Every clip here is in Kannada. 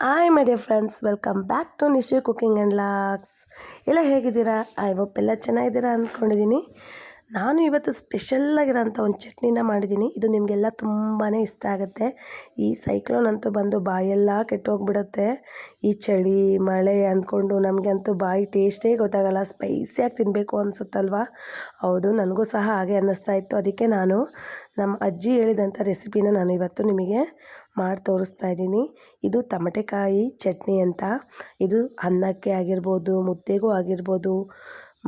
Hi my dear friends welcome back to Nishchaya cooking and LOX ಎಲ್ಲ ಹೇಗಿದ್ದೀರಾ? ಐ ಹೋಪ್ ಎಲ್ಲ ಚೆನ್ನಾಗಿದ್ದೀರಾ ಅಂದ್ಕೊಂಡಿದ್ದೀನಿ. ನಾನು ಇವತ್ತು ಸ್ಪೆಷಲ್ಲಾಗಿರೋಂಥ ಒಂದು ಚಟ್ನಿನ ಮಾಡಿದ್ದೀನಿ. ಇದು ನಿಮಗೆಲ್ಲ ತುಂಬಾ ಇಷ್ಟ ಆಗುತ್ತೆ. ಈ ಸೈಕ್ಲೋನ್ ಅಂತೂ ಬಂದು ಬಾಯೆಲ್ಲ ಕೆಟ್ಟೋಗ್ಬಿಡುತ್ತೆ. ಈ ಚಳಿ, ಮಳೆ ಅಂದ್ಕೊಂಡು ನಮಗೆ ಅಂತೂ ಬಾಯಿ ಟೇಸ್ಟೇ ಗೊತ್ತಾಗಲ್ಲ. ಸ್ಪೈಸಿಯಾಗಿ ತಿನ್ನಬೇಕು ಅನಿಸುತ್ತಲ್ವ? ಹೌದು, ನನಗೂ ಸಹ ಹಾಗೆ ಅನ್ನಿಸ್ತಾ ಇತ್ತು. ಅದಕ್ಕೆ ನಾನು ನಮ್ಮ ಅಜ್ಜಿ ಹೇಳಿದಂಥ ರೆಸಿಪಿನ ನಾನು ಇವತ್ತು ನಿಮಗೆ ಮಾಡಿ ತೋರಿಸ್ತಾ ಇದ್ದೀನಿ. ಇದು ತಮಟೆಕಾಯಿ ಚಟ್ನಿ ಅಂತ. ಇದು ಅನ್ನಕ್ಕೆ ಆಗಿರ್ಬೋದು, ಮುದ್ದೆಗೂ ಆಗಿರ್ಬೋದು,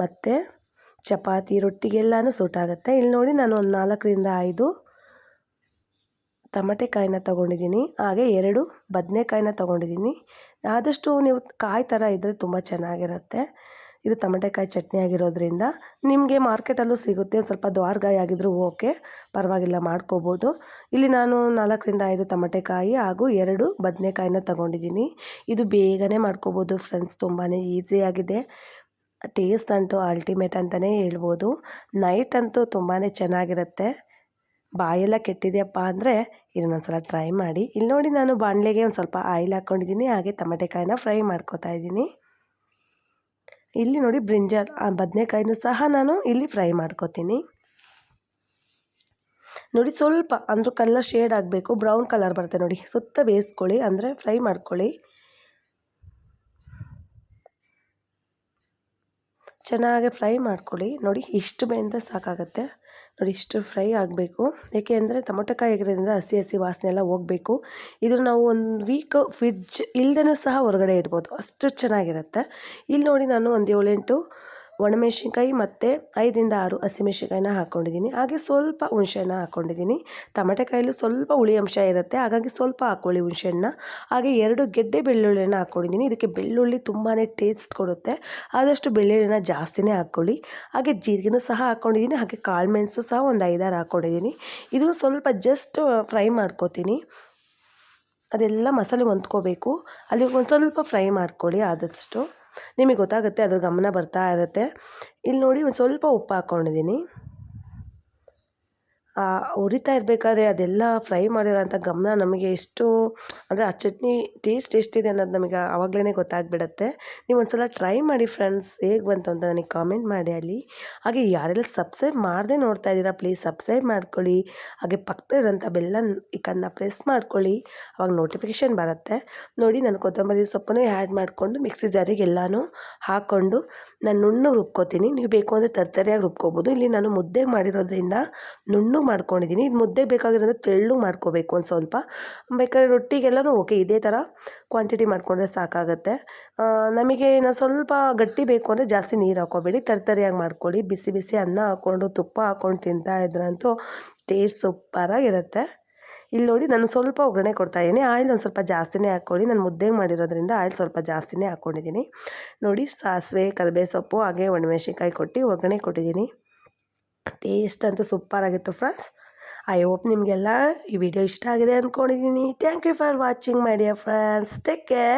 ಮತ್ತು ಚಪಾತಿ ರೊಟ್ಟಿಗೆಲ್ಲನೂ ಸೂಟ್ ಆಗುತ್ತೆ. ಇಲ್ಲಿ ನೋಡಿ ನಾನು ಒಂದು ನಾಲ್ಕರಿಂದ ಐದು ತಮಟೆಕಾಯಿನ ತೊಗೊಂಡಿದ್ದೀನಿ. ಹಾಗೆ ಎರಡು ಬದನೆಕಾಯಿನ ತೊಗೊಂಡಿದ್ದೀನಿ. ಆದಷ್ಟು ನೀವು ಕಾಯಿ ಥರ ಇದ್ದರೆ ತುಂಬ ಚೆನ್ನಾಗಿರುತ್ತೆ. ಇದು ತಮಟೆಕಾಯಿ ಚಟ್ನಿ ಆಗಿರೋದ್ರಿಂದ ನಿಮಗೆ ಮಾರ್ಕೆಟಲ್ಲೂ ಸಿಗುತ್ತೆ. ಸ್ವಲ್ಪ ದ್ವಾರ್ಗಾಯಿ ಆಗಿದ್ರೂ ಓಕೆ ಪರವಾಗಿಲ್ಲ ಮಾಡ್ಕೋಬೋದು. ಇಲ್ಲಿ ನಾನು ನಾಲ್ಕರಿಂದ ಐದು ತಮಟೆಕಾಯಿ ಹಾಗೂ ಎರಡು ಬದನೆಕಾಯಿನ ತಗೊಂಡಿದ್ದೀನಿ. ಇದು ಬೇಗನೆ ಮಾಡ್ಕೋಬೋದು ಫ್ರೆಂಡ್ಸ್ ತುಂಬಾ ಈಸಿಯಾಗಿದೆ ಟೇಸ್ಟ್ ಅಂತೂ ಅಲ್ಟಿಮೇಟ್ ಅಂತಲೇ ಹೇಳ್ಬೋದು. ನೈಟ್ ಅಂತೂ ತುಂಬಾ ಚೆನ್ನಾಗಿರುತ್ತೆ. ಬಾಯೆಲ್ಲ ಕೆಟ್ಟಿದೆಯಪ್ಪ ಅಂದರೆ ಇದನ್ನೊಂದು ಟ್ರೈ ಮಾಡಿ. ಇಲ್ಲಿ ನೋಡಿ ನಾನು ಬಾಣಲೆಗೆ ಒಂದು ಸ್ವಲ್ಪ ಆಯಿಲ್ ಹಾಕ್ಕೊಂಡಿದ್ದೀನಿ ಹಾಗೆ ತಮಟೆಕಾಯಿನ ಫ್ರೈ ಮಾಡ್ಕೊತಾ ಇದ್ದೀನಿ. ಇಲ್ಲಿ ನೋಡಿ ಬ್ರಿಂಜಾಲ್ ಆ ಬದನೆಕಾಯಿನೂ ಸಹ ನಾನು ಇಲ್ಲಿ ಫ್ರೈ ಮಾಡ್ಕೊತೀನಿ. ನೋಡಿ ಸ್ವಲ್ಪ, ಅಂದರೂ ಕಲರ್ ಶೇಡ್ ಆಗಬೇಕು, ಬ್ರೌನ್ ಕಲರ್ ಬರುತ್ತೆ ನೋಡಿ, ಸುತ್ತ ಬೇಯಿಸ್ಕೊಳ್ಳಿ, ಅಂದರೆ ಫ್ರೈ ಮಾಡ್ಕೊಳ್ಳಿ. ಚೆನ್ನಾಗಿ ಫ್ರೈ ಮಾಡ್ಕೊಳ್ಳಿ. ನೋಡಿ, ಇಷ್ಟು ಬೆಂದರೆ ಸಾಕಾಗುತ್ತೆ. ನೋಡಿ, ಇಷ್ಟು ಫ್ರೈ ಆಗಬೇಕು. ಏಕೆ ಅಂದರೆ, ಟೊಮೊಟೊಕಾಯಿ ಆಗಿರೋದ್ರಿಂದ ಹಸಿ ಹಸಿ ವಾಸನೆ ಎಲ್ಲ ಹೋಗಬೇಕು. ಇದು ನಾವು ಒಂದು ವೀಕ್ ಫ್ರಿಡ್ಜ್ ಇಲ್ದೇ ಸಹ ಹೊರಗಡೆ ಇಡ್ಬೋದು. ಅಷ್ಟು ಚೆನ್ನಾಗಿರುತ್ತೆ. ಇಲ್ಲಿ ನೋಡಿ ನಾನು ಒಂದು ಏಳೆಂಟು ಒಣಮೆಣ್ಸಿನ್ಕಾಯಿ ಮತ್ತು ಐದರಿಂದ ಆರು ಹಸಿಮೆಣ್ಸಿನ್ಕಾಯಿನ ಹಾಕ್ಕೊಂಡಿದ್ದೀನಿ ಹಾಗೆ ಸ್ವಲ್ಪ ಹುಣಸೆಹಣ್ಣ ಹಾಕ್ಕೊಂಡಿದ್ದೀನಿ ಕಾಯಿಲು ಸ್ವಲ್ಪ ಹುಳಿ ಅಂಶ ಇರುತ್ತೆ. ಹಾಗಾಗಿ ಸ್ವಲ್ಪ ಹಾಕ್ಕೊಳ್ಳಿ ಹುಣಸೆಹಣ್ಣ ಹಾಗೆ ಎರಡು ಗೆಡ್ಡೆ ಬೆಳ್ಳುಳ್ಳಿನ ಹಾಕ್ಕೊಂಡಿದ್ದೀನಿ ಇದಕ್ಕೆ ಬೆಳ್ಳುಳ್ಳಿ ತುಂಬಾ ಟೇಸ್ಟ್ ಕೊಡುತ್ತೆ. ಆದಷ್ಟು ಬೆಳ್ಳುಳ್ಳಿನ ಜಾಸ್ತಿನೇ ಹಾಕ್ಕೊಳ್ಳಿ ಹಾಗೆ ಜೀರಿಗೆನೂ ಸಹ ಹಾಕ್ಕೊಂಡಿದ್ದೀನಿ ಹಾಗೆ ಕಾಳು ಮೆಣಸು ಸಹ ಒಂದು ಐದಾರು ಹಾಕ್ಕೊಂಡಿದ್ದೀನಿ ಇದು ಸ್ವಲ್ಪ ಜಸ್ಟ್ ಫ್ರೈ ಮಾಡ್ಕೋತೀನಿ. ಅದೆಲ್ಲ ಮಸಾಲೆ ಹೊಂದ್ಕೋಬೇಕು. ಅಲ್ಲಿಗೆ ಒಂದು ಸ್ವಲ್ಪ ಫ್ರೈ ಮಾಡ್ಕೊಳ್ಳಿ ಆದಷ್ಟು. ನಿಮಗೆ ಗೊತ್ತಾಗುತ್ತೆ ಅದ್ರ ಗಮನ ಬರ್ತಾ ಇರುತ್ತೆ. ಇಲ್ಲಿ ನೋಡಿ ಒಂದು ಸ್ವಲ್ಪ ಉಪ್ಪು ಹಾಕ್ಕೊಂಡಿದ್ದೀನಿ ಉರಿತಾ ಇರಬೇಕಾದ್ರೆ ಅದೆಲ್ಲ ಫ್ರೈ ಮಾಡಿರೋಂಥ ಗಮನ ನಮಗೆ ಎಷ್ಟು, ಅಂದರೆ ಆ ಚಟ್ನಿ ಟೇಸ್ಟ್ ಎಷ್ಟಿದೆ ಅನ್ನೋದು ನಮಗೆ ಆವಾಗಲೇ ಗೊತ್ತಾಗ್ಬಿಡುತ್ತೆ. ನೀವು ಒಂದು ಸಲ ಟ್ರೈ ಮಾಡಿ ಫ್ರೆಂಡ್ಸ್, ಹೇಗೆ ಬಂತು ಅಂತ ನನಗೆ ಕಾಮೆಂಟ್ ಮಾಡಿ ಅಲ್ಲಿ. ಹಾಗೆ ಯಾರೆಲ್ಲ ಸಬ್ಸ್ಕ್ರೈಬ್ ಮಾಡದೆ ನೋಡ್ತಾ ಇದ್ದೀರಾ, ಪ್ಲೀಸ್ ಸಬ್ಸ್ಕ್ರೈಬ್ ಮಾಡ್ಕೊಳ್ಳಿ. ಹಾಗೆ ಪಕ್ಕದಲ್ಲಿರೋಂಥ ಬೆಲ್ಲ ಇಕನ್ನ ಪ್ರೆಸ್ ಮಾಡ್ಕೊಳ್ಳಿ. ಅವಾಗ ನೋಟಿಫಿಕೇಶನ್ ಬರುತ್ತೆ. ನೋಡಿ, ನಾನು ಕೊತ್ತಂಬರಿ ಸೊಪ್ಪನ್ನು ಆ್ಯಡ್ ಮಾಡಿಕೊಂಡು ಮಿಕ್ಸಿ ಜಾರಿಗೆ ಎಲ್ಲನೂ ಹಾಕ್ಕೊಂಡು ನಾನು ನುಣ್ಣಗೆ ರುಬ್ಕೋತೀನಿ. ನೀವು ಬೇಕು ಅಂದರೆ ತರ್ತರಿಯಾಗಿ ರುಬ್ಕೋಬೋದು. ಇಲ್ಲಿ ನಾನು ಮುದ್ದೆ ಮಾಡಿರೋದ್ರಿಂದ ನುಣ್ಣಗೆ ಮಾಡ್ಕೊಂಡಿದ್ದೀನಿ. ಇದು ಮುದ್ದೆ ಬೇಕಾಗಿರೋದ್ರೆ ತೆಳ್ಳು ಮಾಡ್ಕೋಬೇಕು ಒಂದು ಸ್ವಲ್ಪ. ಬೇಕಾದ್ರೆ ರೊಟ್ಟಿಗೆಲ್ಲನೂ ಓಕೆ, ಇದೇ ಥರ ಕ್ವಾಂಟಿಟಿ ಮಾಡಿಕೊಂಡ್ರೆ ಸಾಕಾಗುತ್ತೆ. ನಮಗೆ ಇನ್ನು ಸ್ವಲ್ಪ ಗಟ್ಟಿ ಬೇಕು ಅಂದರೆ ಜಾಸ್ತಿ ನೀರು ಹಾಕೋಬೇಡಿ. ತರ್ತರಿಯಾಗಿ ಮಾಡ್ಕೊಳ್ಳಿ. ಬಿಸಿ ಬಿಸಿ ಅನ್ನ ಹಾಕ್ಕೊಂಡು ತುಪ್ಪ ಹಾಕ್ಕೊಂಡು ತಿಂತಾ ಇದ್ರಂತೂ ಟೇಸ್ಟ್ ಸೂಪರಾಗಿರುತ್ತೆ ಇಲ್ಲಿ ನೋಡಿ ನಾನು ಸ್ವಲ್ಪ ಒಗ್ಗರಣೆ ಕೊಡ್ತಾ ಇದ್ದೀನಿ. ಆಯಿಲ್ ಒಂದು ಸ್ವಲ್ಪ ಜಾಸ್ತಿನೇ ಹಾಕ್ಕೊಳ್ಳಿ. ನಾನು ಮುದ್ದೆಗೆ ಮಾಡಿರೋದ್ರಿಂದ ಆಯಿಲ್ ಸ್ವಲ್ಪ ಜಾಸ್ತಿನೇ ಹಾಕ್ಕೊಂಡಿದ್ದೀನಿ ನೋಡಿ ಸಾಸಿವೆ ಕರಿಬೇ ಸೊಪ್ಪು ಹಾಗೆ ಒಣಮೆಣಸಿನ್ಕಾಯಿ ಕೊಟ್ಟು ಒಗ್ಗರಣೆ ಕೊಟ್ಟಿದ್ದೀನಿ. ಟೇಸ್ಟ್ ಅಂತೂ ಸೂಪರಾಗಿತ್ತು ಫ್ರೆಂಡ್ಸ್. ಐ ಹೋಪ್ ನಿಮಗೆಲ್ಲ ಈ ವಿಡಿಯೋ ಇಷ್ಟ ಆಗಿದೆ ಅಂದ್ಕೊಂಡಿದ್ದೀನಿ. Thank you for watching my dear friends take care